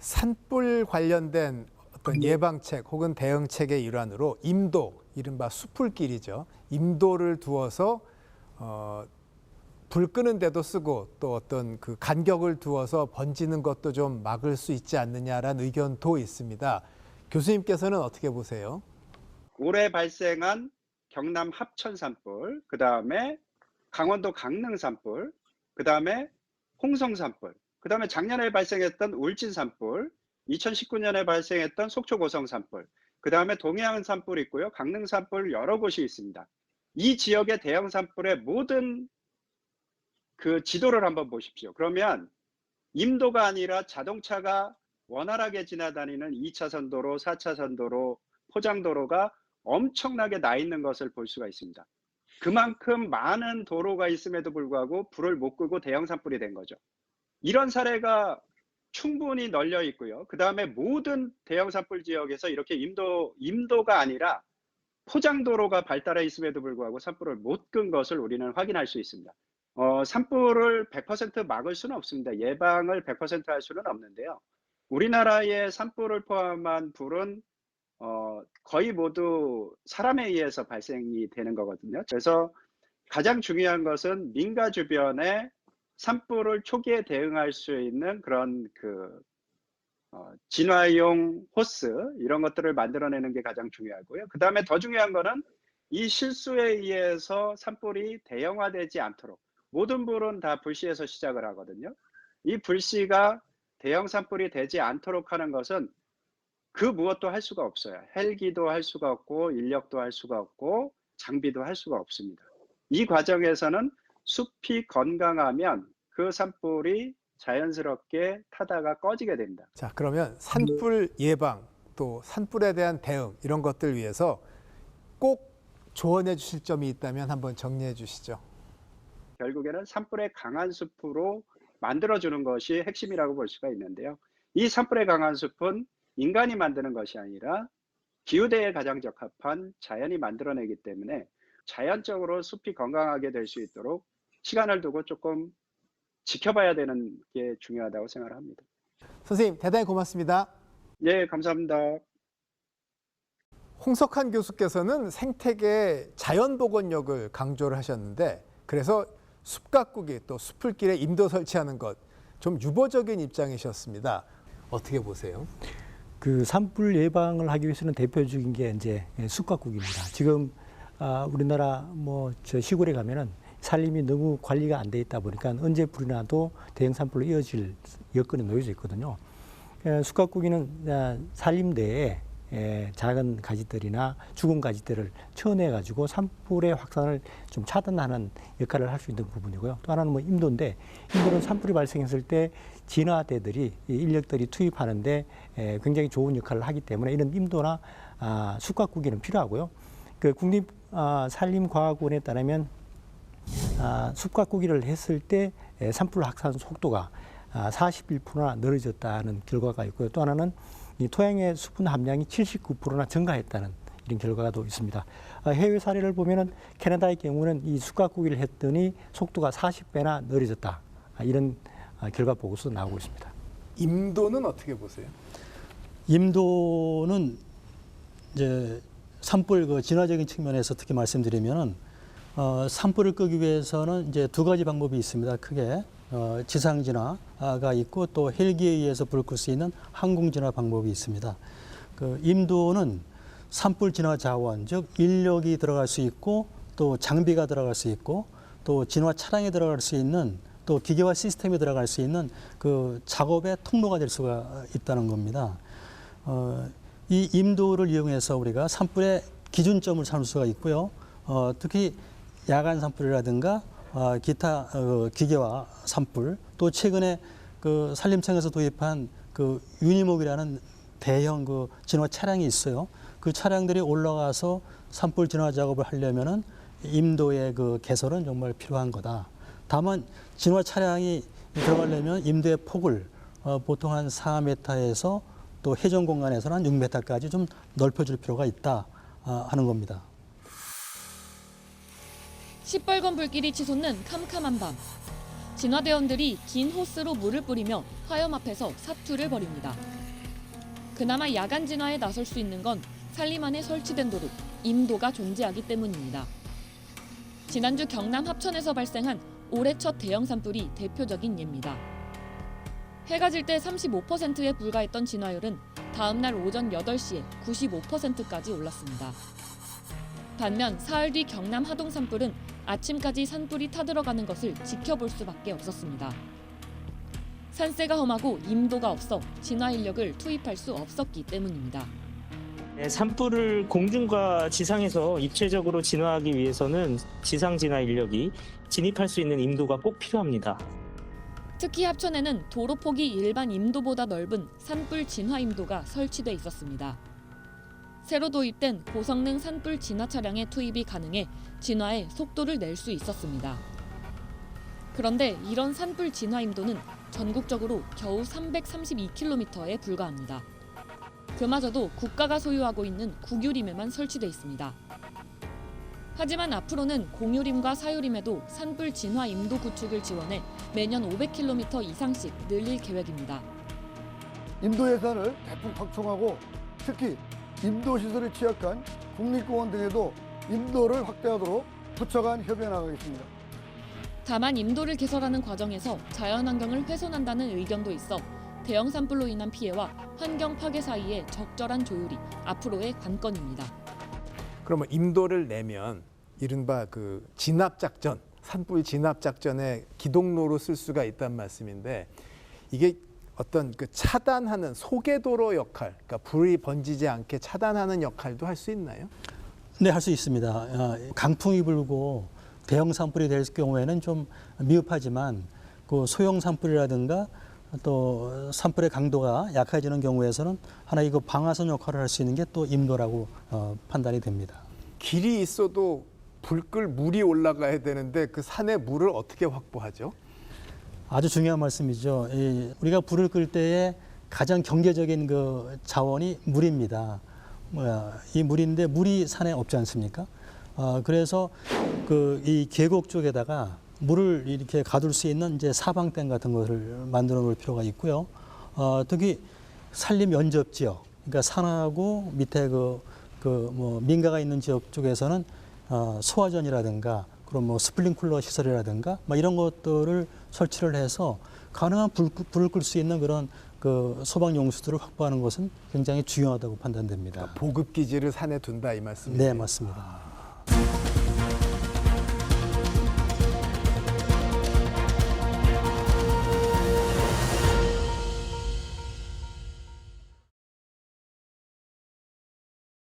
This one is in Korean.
산불 관련된 어떤 예방책 혹은 대응책의 일환으로 임도, 이른바 수풀길이죠. 임도를 두어서 어, 불 끄는 데도 쓰고 또 어떤 그 간격을 두어서 번지는 것도 좀 막을 수 있지 않느냐라는 의견도 있습니다. 교수님께서는 어떻게 보세요? 올해 발생한 경남 합천 산불, 그 다음에 강원도 강릉 산불, 그 다음에 홍성 산불, 그 다음에 작년에 발생했던 울진 산불, 2019년에 발생했던 속초 고성 산불, 그 다음에 동해안 산불 있고요. 강릉 산불 여러 곳이 있습니다. 이 지역의 대형 산불의 모든 그 지도를 한번 보십시오. 그러면 임도가 아니라 자동차가 원활하게 지나다니는 2차선 도로, 4차선 도로, 포장도로가 엄청나게 나 있는 것을 볼 수가 있습니다. 그만큼 많은 도로가 있음에도 불구하고 불을 못 끄고 대형 산불이 된 거죠. 이런 사례가 충분히 널려 있고요. 그 다음에 모든 대형 산불 지역에서 이렇게 임도, 임도가 아니라 포장도로가 발달해 있음에도 불구하고 산불을 못 끈 것을 우리는 확인할 수 있습니다. 어, 산불을 100% 막을 수는 없습니다. 예방을 100%할 수는 없는데요. 우리나라의 산불을 포함한 불은 어, 거의 모두 사람에 의해서 발생이 되는 거거든요. 그래서 가장 중요한 것은 민가 주변에 산불을 초기에 대응할 수 있는 그런 그 어, 진화용 호스 이런 것들을 만들어내는 게 가장 중요하고요. 그 다음에 더 중요한 거는 이 실수에 의해서 산불이 대형화되지 않도록 모든 불은 다 불씨에서 시작을 하거든요. 이 불씨가 대형 산불이 되지 않도록 하는 것은 그 무엇도 할 수가 없어요. 헬기도 할 수가 없고 인력도 할 수가 없고 장비도 할 수가 없습니다. 이 과정에서는 숲이 건강하면 그 산불이 자연스럽게 타다가 꺼지게 됩니다. 자, 그러면 산불 예방 또 산불에 대한 대응 이런 것들 위해서 꼭 조언해 주실 점이 있다면 한번 정리해 주시죠. 결국에는 산불의 강한 숲으로 만들어 주는 것이 핵심이라고 볼 수가 있는데요. 이 산불의 강한 숲은 인간이 만드는 것이 아니라 기후대에 가장 적합한 자연이 만들어내기 때문에 자연적으로 숲이 건강하게 될 수 있도록 시간을 두고 조금 지켜봐야 되는 게 중요하다고 생각을 합니다. 선생님 대단히 고맙습니다. 예, 감사합니다. 홍석한 교수께서는 생태계 자연복원력을 강조를 하셨는데 그래서 숲 가꾸기 또 숲을길에 임도 설치하는 것 좀 유보적인 입장이셨습니다. 어떻게 보세요? 그 산불 예방을 하기 위해서는 대표적인 게 이제 숲 가꾸기입니다. 지금 아, 우리나라 뭐 저 시골에 가면은 산림이 너무 관리가 안 돼 있다 보니까 언제 불이 나도 대형 산불로 이어질 여건이 놓여져 있거든요. 에, 숲가꾸기는 아, 작은 가지들이나 죽은 가지들을 쳐내 가지고 산불의 확산을 좀 차단하는 역할을 할 수 있는 부분이고요. 또 하나는 뭐 임도인데 임도는 산불이 발생했을 때 진화대들이 이 인력들이 투입하는데 에, 굉장히 좋은 역할을 하기 때문에 이런 임도나 아, 숲가꾸기는 필요하고요. 그 국립 아, 산림과학원에 따르면 아, 숲가꾸기를 했을 때 에, 산불 확산 속도가 아, 41%나 늘어졌다는 결과가 있고요. 또 하나는 이 토양의 수분 함량이 79%나 증가했다는 이런 결과가 또 있습니다. 아, 해외 사례를 보면은 캐나다의 경우는 이 숲가꾸기를 했더니 속도가 40배나 늘어졌다. 아, 이런 아, 결과 보고서 나오고 있습니다. 임도는 어떻게 보세요? 임도는 이제 산불 그 진화적인 측면에서 특히 말씀드리면은 어, 산불을 끄기 위해서는 이제 두 가지 방법이 있습니다. 크게 어, 지상 진화가 있고 또 헬기에 의해서 불을 끌 수 있는 항공 진화 방법이 있습니다. 그 임도는 산불 진화 자원 즉 인력이 들어갈 수 있고 또 장비가 들어갈 수 있고 또 진화 차량에 들어갈 수 있는 또 기계화 시스템에 들어갈 수 있는 그 작업의 통로가 될 수가 있다는 겁니다. 어, 이 임도를 이용해서 우리가 산불의 기준점을 삼을 수가 있고요. 어, 특히 야간 산불이라든가 어, 기타 어, 기계화 산불 또 최근에 그 산림청에서 도입한 그 유니목이라는 대형 그 진화 차량이 있어요. 그 차량들이 올라가서 산불 진화 작업을 하려면은 임도의 그 개설은 정말 필요한 거다. 다만 진화 차량이 들어가려면 임도의 폭을 어, 보통 한 4m에서 또 회전 공간에서는 한 6m까지 좀 넓혀줄 필요가 있다 아, 하는 겁니다. 시뻘건 불길이 치솟는 캄캄한 밤. 진화대원들이 긴 호스로 물을 뿌리며 화염 앞에서 사투를 벌입니다. 그나마 야간 진화에 나설 수 있는 건 산림 안에 설치된 도로, 임도가 존재하기 때문입니다. 지난주 경남 합천에서 발생한 올해 첫 대형 산불이 대표적인 예입니다. 해가 질 때 35%에 불과했던 진화율은 다음 날 오전 8시에 95%까지 올랐습니다. 반면 사흘 뒤 경남 하동 산불은 아침까지 산불이 타들어가는 것을 지켜볼 수밖에 없었습니다. 산세가 험하고 임도가 없어 진화 인력을 투입할 수 없었기 때문입니다. 네, 산불을 공중과 지상에서 입체적으로 진화하기 위해서는 지상 진화 인력이 진입할 수 있는 임도가 꼭 필요합니다. 특히 합천에는 도로 폭이 일반 임도보다 넓은 산불 진화 임도가 설치돼 있었습니다. 새로 도입된 고성능 산불 진화 차량의 투입이 가능해 진화에 속도를 낼 수 있었습니다. 그런데 이런 산불 진화 임도는 전국적으로 겨우 332km에 불과합니다. 그마저도 국가가 소유하고 있는 국유림에만 설치돼 있습니다. 하지만 앞으로는 공유림과 사유림에도 산불 진화 임도 구축을 지원해 매년 500km 이상씩 늘릴 계획입니다. 인도 예산을 대폭 확충하고 특히 인도 시설에 취약한 국립공원 등에도 인도를 확대하도록 부처 간 협의해 나가겠습니다. 다만 임도를 개설하는 과정에서 자연환경을 훼손한다는 의견도 있어 대형 산불로 인한 피해와 환경 파괴 사이의 적절한 조율이 앞으로의 관건입니다. 그러면 임도를 내면 이른바 그 진압 작전, 산불 진압 작전의 기동로로 쓸 수가 있단 말씀인데 이게 어떤 그 차단하는 소개도로 역할, 그러니까 불이 번지지 않게 차단하는 역할도 할 수 있나요? 네, 할 수 있습니다. 어, 강풍이 불고 대형 산불이 될 경우에는 좀 미흡하지만 그 소형 산불이라든가 또 산불의 강도가 약해지는 경우에서는 하나 이거 방아선 역할을 할 수 있는 게 또 임도라고 어, 판단이 됩니다. 길이 있어도 불 끌 물이 올라가야 되는데 그 산에 물을 어떻게 확보하죠? 아주 중요한 말씀이죠. 이 우리가 불을 끌 때에 가장 경제적인 그 자원이 물입니다. 뭐야, 이 물인데 물이 산에 없지 않습니까? 아, 그래서 그 이 계곡 쪽에다가 물을 이렇게 가둘 수 있는 이제 사방댐 같은 것을 만들어 놓을 필요가 있고요. 어, 특히 산림 연접 지역, 그러니까 산하고 밑에 그, 그 뭐 민가가 있는 지역 쪽에서는 어, 소화전이라든가 그런 뭐 스플링 쿨러 시설이라든가 뭐 이런 것들을 설치를 해서 가능한 불, 불을 끌 수 있는 그런 그 소방 용수들을 확보하는 것은 굉장히 중요하다고 판단됩니다. 보급 기지를 산에 둔다 이 말씀이세요? 네, 맞습니다.